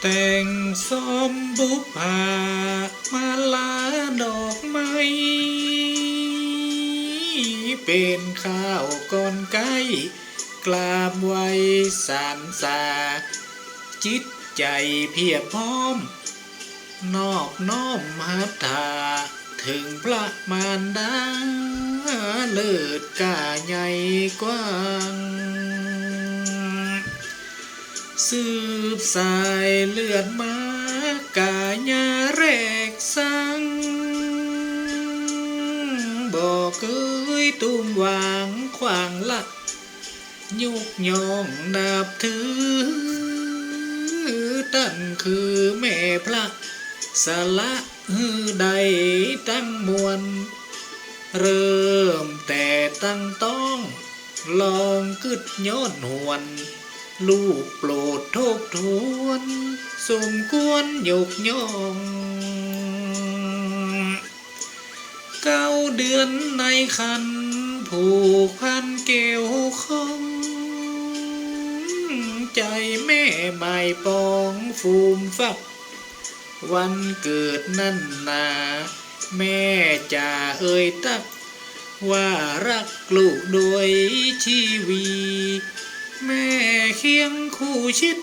แต่งส้มบุปผามาลาดอกไม้เป็นข้าวก้อนไก่กราบไว้สารสา จิตใจเพียบพร้อม นอบน้อมหัตถาถึงพระมารดาเลิศกาใหญ่กว้าง สืบสายเลือดมากายาแรกสัง บอกเอ้ยตุ้มวางขวางละยุกยองนับถือ ตั้งคือแม่พระสละใดตั้งมวล เริ่มแต่ตั้งต้อง ลองกึดย้อนหวน ลูกโปรดทบทวน สมควรยกย่องเก้าเดือนในคัน ผูกพันเกี่ยวข้อง ใจแม่ไม่ปองฟูมฟัก วันเกิดนั่นนา แม่จะเอ่ยตัก ว่ารักลูกโดยชีวี แม่เคียงคู่ชิด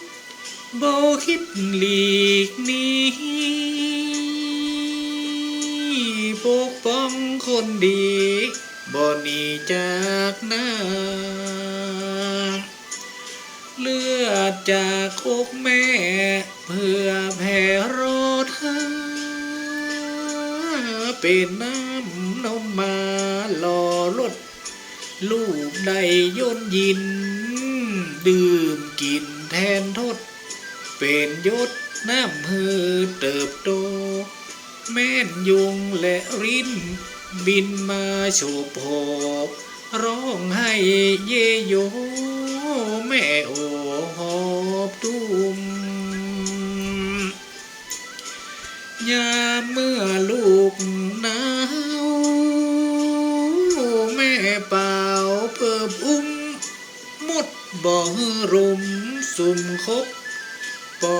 โบคิดหลีกนี้ปกป้องคนดีบ่หนีจากหน้า เลือดจากอกแม่ เพื่อแผ่รธาเป็นน้ำนมมาหล่อลดลูกได้ย่นยิน ดื่มกินแทนทด เป็นยศน้ำฮือเติบโต แม่นยุงและรินบินมาโฉบโผบร้องให้เยโย แม่โอหอบตุ้มยามเมื่อลูกนา บ่อรุมสุมคบปอ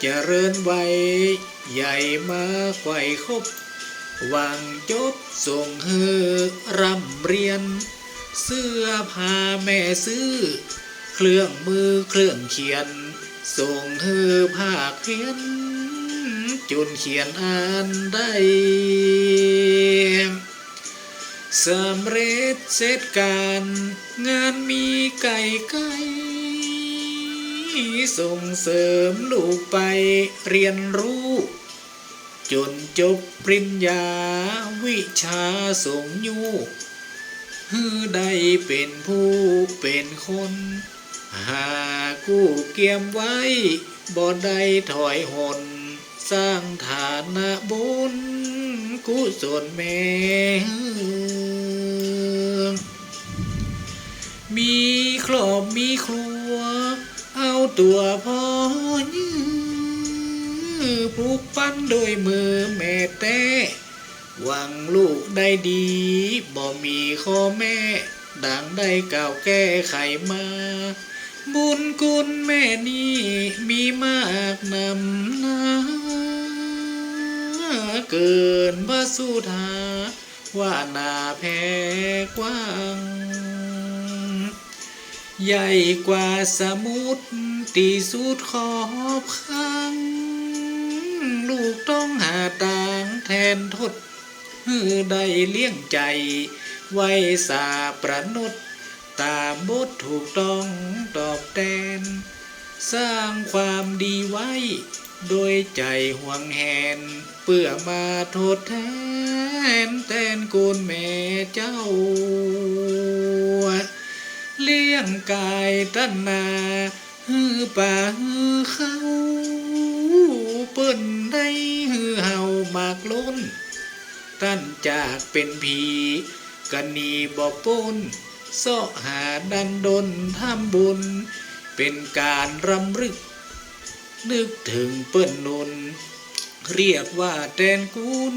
เจริญไว้ใหญ่มาไขว่คบหวังจบส่งเฮอร่ำเรียน เสื้อผ้าแม่ซื้อ เครื่องมือเครื่องเขียน ส่งเธอภาคเขียนจนเขียนอ่านได้ สำเร็จเสร็จการงานมีไก่ไก่ส่งเสริมลูกไปเรียนรู้ จนจบปริญญาวิชาส่งยูฮือได้เป็นผู้เป็นคน หากู้เกียมไว้บ่ได้ถอยหนสร้างฐานะบุญกุศลแม่ ตัวพ่อยือปลูกปั้นโดยมือแม่แต่หวังลูกได้ดีบ่มีข้อแม่ ดังได้กล่าวแก้ไขมา บุญคุณแม่นี่มีมากนำหนาเกินพระสุธาว่านาแพ้กว้าง ใหญ่กว่าสมุทร ตีสุดขอบข้างลูกต้องหาต่างแทนทดฮือได้เลี้ยงใจ ไว้สาประนุดตามบทถูกต้องตอบแทน สร้างความดีไว้ โดยใจห่วงแหน เพื่อมาทดแทนแทนกุลแม่เจ้า เลี้ยงกายตันนา ฮือป่าฮือเขาเปิ้นได้ฮือเฮามากล้นตั้นจากเป็นผีกันนีบ่ปนเสาะหาดันดนทำบุญ เป็นการรำลึก นึกถึงเปิ้นนุน เรียกว่าแตนกุล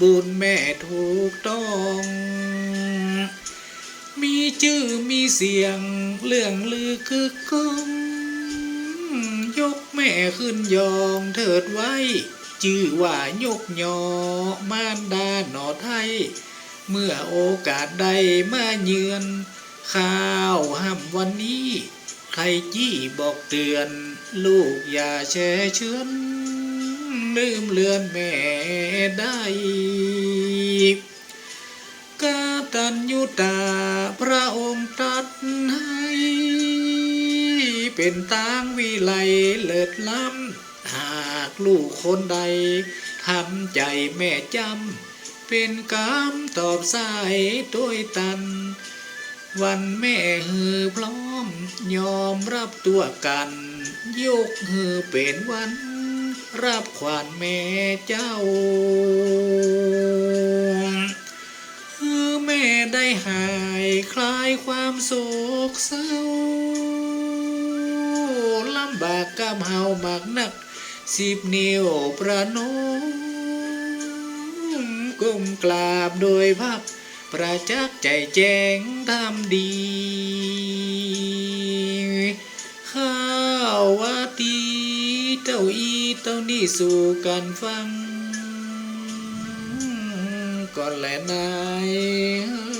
บุญแม่ถูกต้อง มีชื่อมีเสียงเรื่องลือคือกอง ยกแม่ขึ้นยองเถิดไว้ชื่อว่ายกยอมารดาหนอไทย เมื่อโอกาสใดมาเยือน ข้าวห้ำวันนี้ ใครจี้บอกเตือน ลูกอย่าแช่เชือนลืมเลือนแม่ได้กาตัญยุตาพระองค์ตรัสให้ เป็นตางวิไลเลิศล้ำหากลูกคนใดทำใจแม่จำเป็นกรรมตอบสายตัวยตัน วันแม่ฮือพร้อม ยอมรับตัวกัน ยกฮือเป็นวัน รับขวานแม่เจ้าคือแม่ได้หายคลายความโศกเศร้า บากกำเฮามากนักสิบนิ้วประนมก้มกราบโดยภาพประจักษ์ใจแจ้งทำดีข้าววาตีเต้าอีเต้านี่สู่กันฟังก่อนแหละนาย